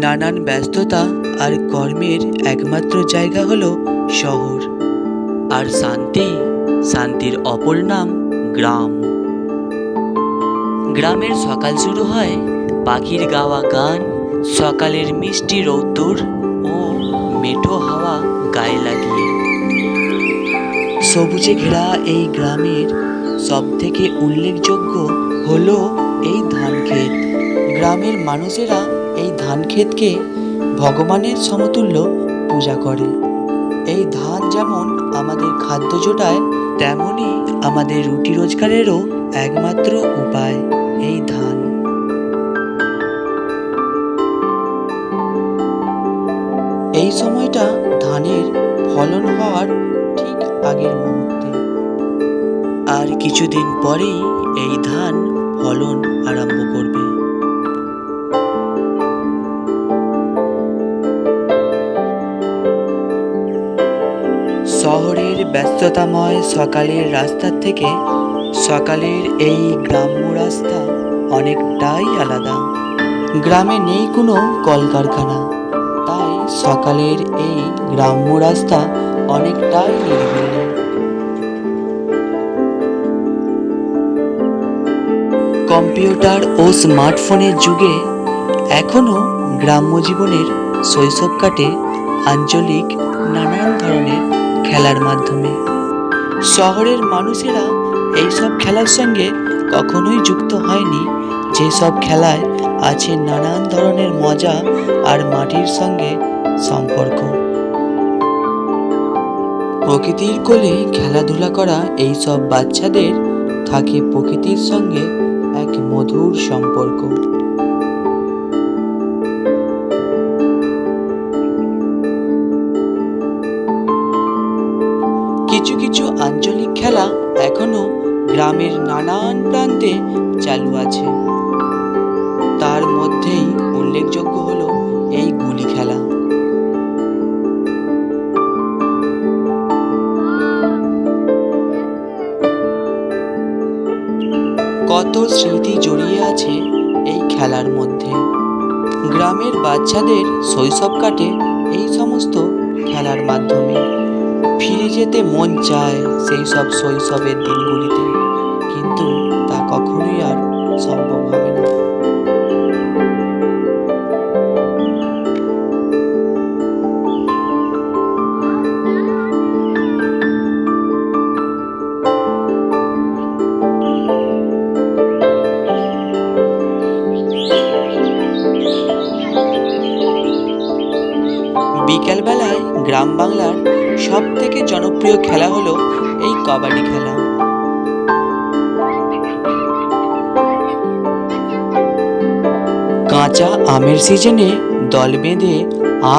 নানান ব্যস্ততা আর কর্মের একমাত্র জায়গা হলো শহর। আর শান্তি, শান্তির অপর নাম গ্রাম। গ্রামের সকাল শুরু হয় পাখির গাওয়া গান, সকালের মিষ্টি রৌদ্দুর ও মেঠো হাওয়া গায়ে লাগিয়ে। সবুজে ঘেরা এই গ্রামের সব থেকে উল্লেখযোগ্য হলো এই ধান ক্ষেত গ্রামের মানুষেরা এই ধান ক্ষেতকে ভগবানের সমতুল্য পূজা করে। এই ধান যেমন আমাদের খাদ্য জোটায় তেমনই আমাদের রুটি রোজগারেরও একমাত্র উপায় এই ধান। এই সময়টা ধানের ফলন হওয়ার ঠিক আগের মুহূর্তে। আর কিছুদিন পরেই এই ধান ফলন আরম্ভ করবে। ব্যস্ততাময় সকালের রাস্তার থেকে সকালের এই গ্রাম্য রাস্তা অনেকটাই আলাদা। গ্রামে নেই কোনো কলকারখানা, তাই সকালের এই গ্রাম্য রাস্তা অনেকটাই নিরিবিলি। কম্পিউটার ও স্মার্টফোনের যুগে এখনও গ্রাম্য জীবনের শৈশব কাটে আঞ্চলিক নানান ধরনের খেলার মাধ্যমে। শহরের মানুষেরা এইসব খেলার সঙ্গে কখনোই যুক্ত হয়নি। যেসব খেলায় আছে নানান ধরনের মজা আর মাটির সঙ্গে সম্পর্ক। প্রকৃতির কোলে খেলাধুলা করা এই সব বাচ্চাদের থাকে প্রকৃতির সঙ্গে এক মধুর সম্পর্ক। কিছু কিছু আঞ্চলিক খেলা এখনও গ্রামের নানান প্রান্তে চালু আছে। তার মধ্যেই উল্লেখযোগ্য হলো এই গুলি খেলা। কত স্মৃতি জড়িয়ে আছে এই খেলার মধ্যে। গ্রামের বাচ্চাদের শৈশব কাটে এই সমস্ত খেলার মাধ্যমে। ফিরে যেতে মন চায় সেই সব শৈশবের দিনগুলিতে। বিকেলবেলায় গ্রাম বাংলার সব থেকে জনপ্রিয় খেলা হলো এই কবাডি খেলা। কাঁচা আমের সিজনে দল বেঁধে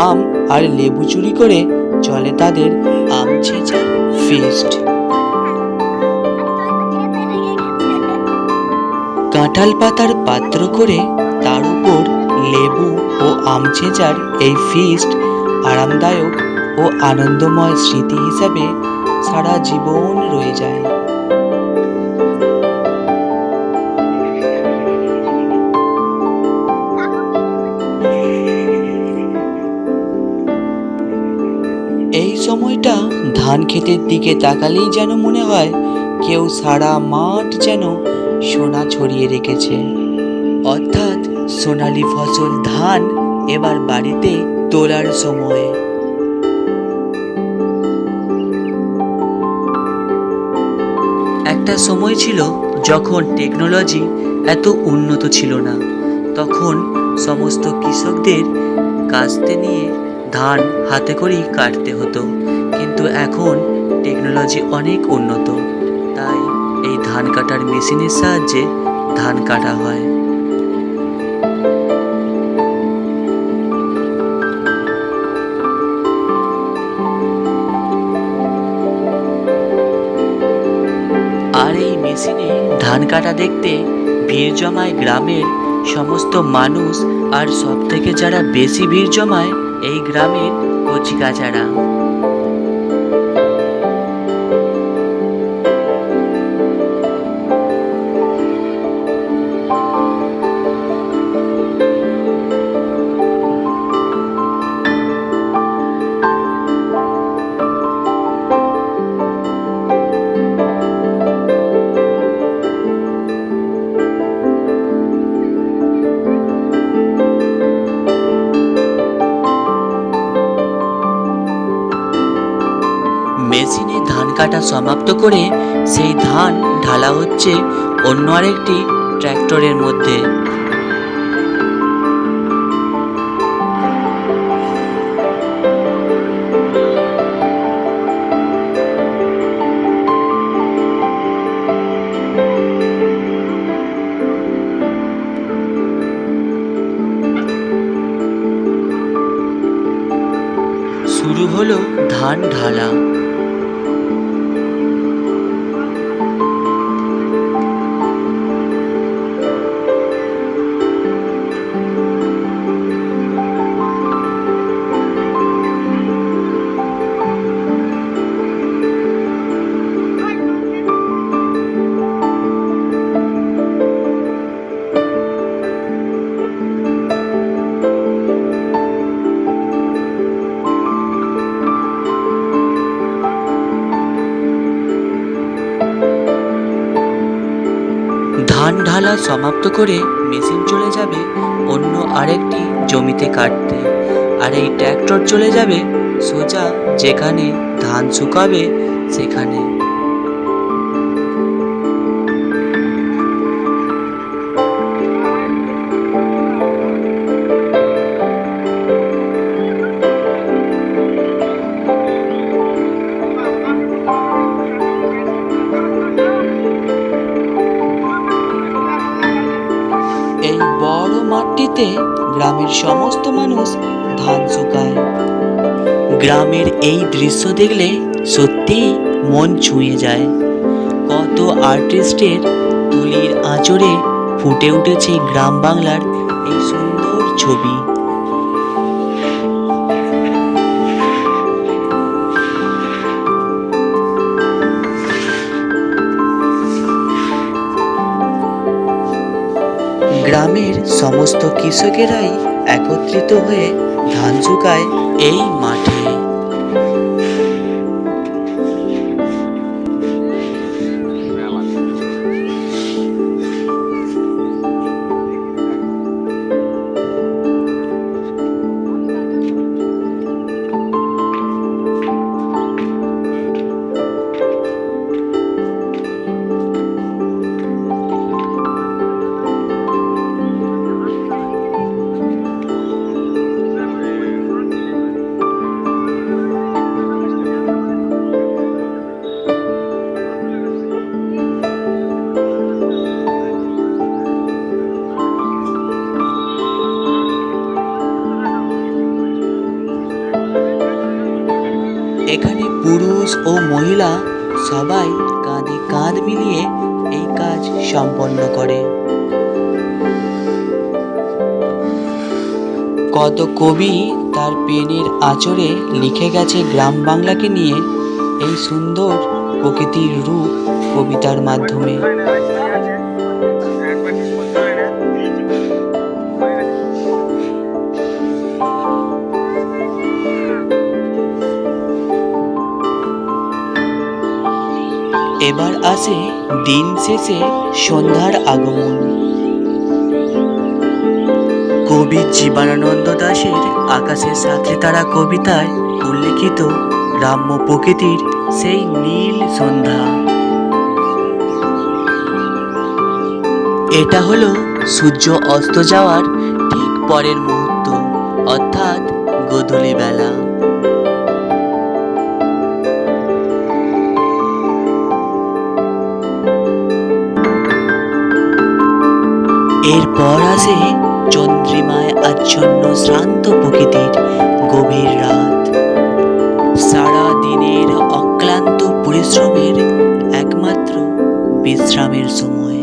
আম আর লেবু চুরি করে চলে তাদের আম ছেঁচার ফিস্ট কাঁঠাল পাতার পাত্র করে তার উপর লেবু ও আম ছেঁচার এই ফিস্ট আরামদায়ক ও আনন্দময় স্মৃতি হিসাবে সারা জীবন রয়ে যায়। এই সময়টা ধান ক্ষেতের দিকে তাকালেই যেন মনে হয় কেউ সারা মাঠ যেন সোনা ছড়িয়ে রেখেছে। অর্থাৎ সোনালি ফসল ধান এবার বাড়িতে তোলার সময়। একটা সময় ছিল যখন টেকনোলজি এত উন্নত ছিল না। তখন সমস্ত কৃষকদের কাস্তে নিয়ে ধান হাতে করেই কাটতে হতো। কিন্তু এখন টেকনোলজি অনেক উন্নত। তাই এই ধান কাটার মেশিনের সাহায্যে ধান কাটা হয়। ধান কাটা দেখতে ভিড় জমায় গ্রামের সমস্ত মানুষ, আর সব থেকে যারা বেশি ভিড় জমায় এই গ্রামের কচিকাচারা কাটা সমাপ্ত করে সেই ধান ঢালা হচ্ছে অন্য আরেকটি ট্র্যাক্টরের মধ্যে। শুরু হলো ধান ঢালা। ধান ঢালা সমাপ্ত করে মেশিন চলে যাবে অন্য আরেকটি জমিতে কাটতে। আর এই ট্র্যাক্টর চলে যাবে সোজা যেখানে ধান শুকাবে সেখানে। মাঠটিতে গ্রামের সমস্ত মানুষ ধান শুকায়। গ্রামের এই দৃশ্য দেখলে সত্যিই মন ছুঁয়ে যায়। কত আর্টিস্টের তুলির আঁচড়ে ফুটে উঠেছে গ্রাম বাংলার এই সুন্দর ছবি। গ্রামের সমস্ত কৃষকেরাই একত্রিত হয়ে ধান চুকায় এই মাঠে পুরুষ ও মহিলা সবাই কাঁধে কাঁধ মিলিয়ে এই কাজ সম্পন্ন করে। কত কবি তার পেনের আচরে লিখে গেছে গ্রাম বাংলাকে নিয়ে এই সুন্দর প্রকৃতির রূপ কবিতার মাধ্যমে। এবার আসে দিন শেষে সন্ধ্যার আগমন। কবি জীবনানন্দ দাশের আকাশের সাথে তারা কবিতায় উল্লিখিত গ্রাম্য প্রকৃতির সেই নীল সন্ধ্যা। এটা হলো সূর্য অস্ত যাওয়ার ঠিক পরের মুহূর্ত, অর্থাৎ গোধূলি বেলা। এরপর আসে চন্দ্রিমায় আচ্ছন্ন শ্রান্ত প্রকৃতির গভীর রাত। সারা দিনের অক্লান্ত পরিশ্রমের একমাত্র বিশ্রামের সময়।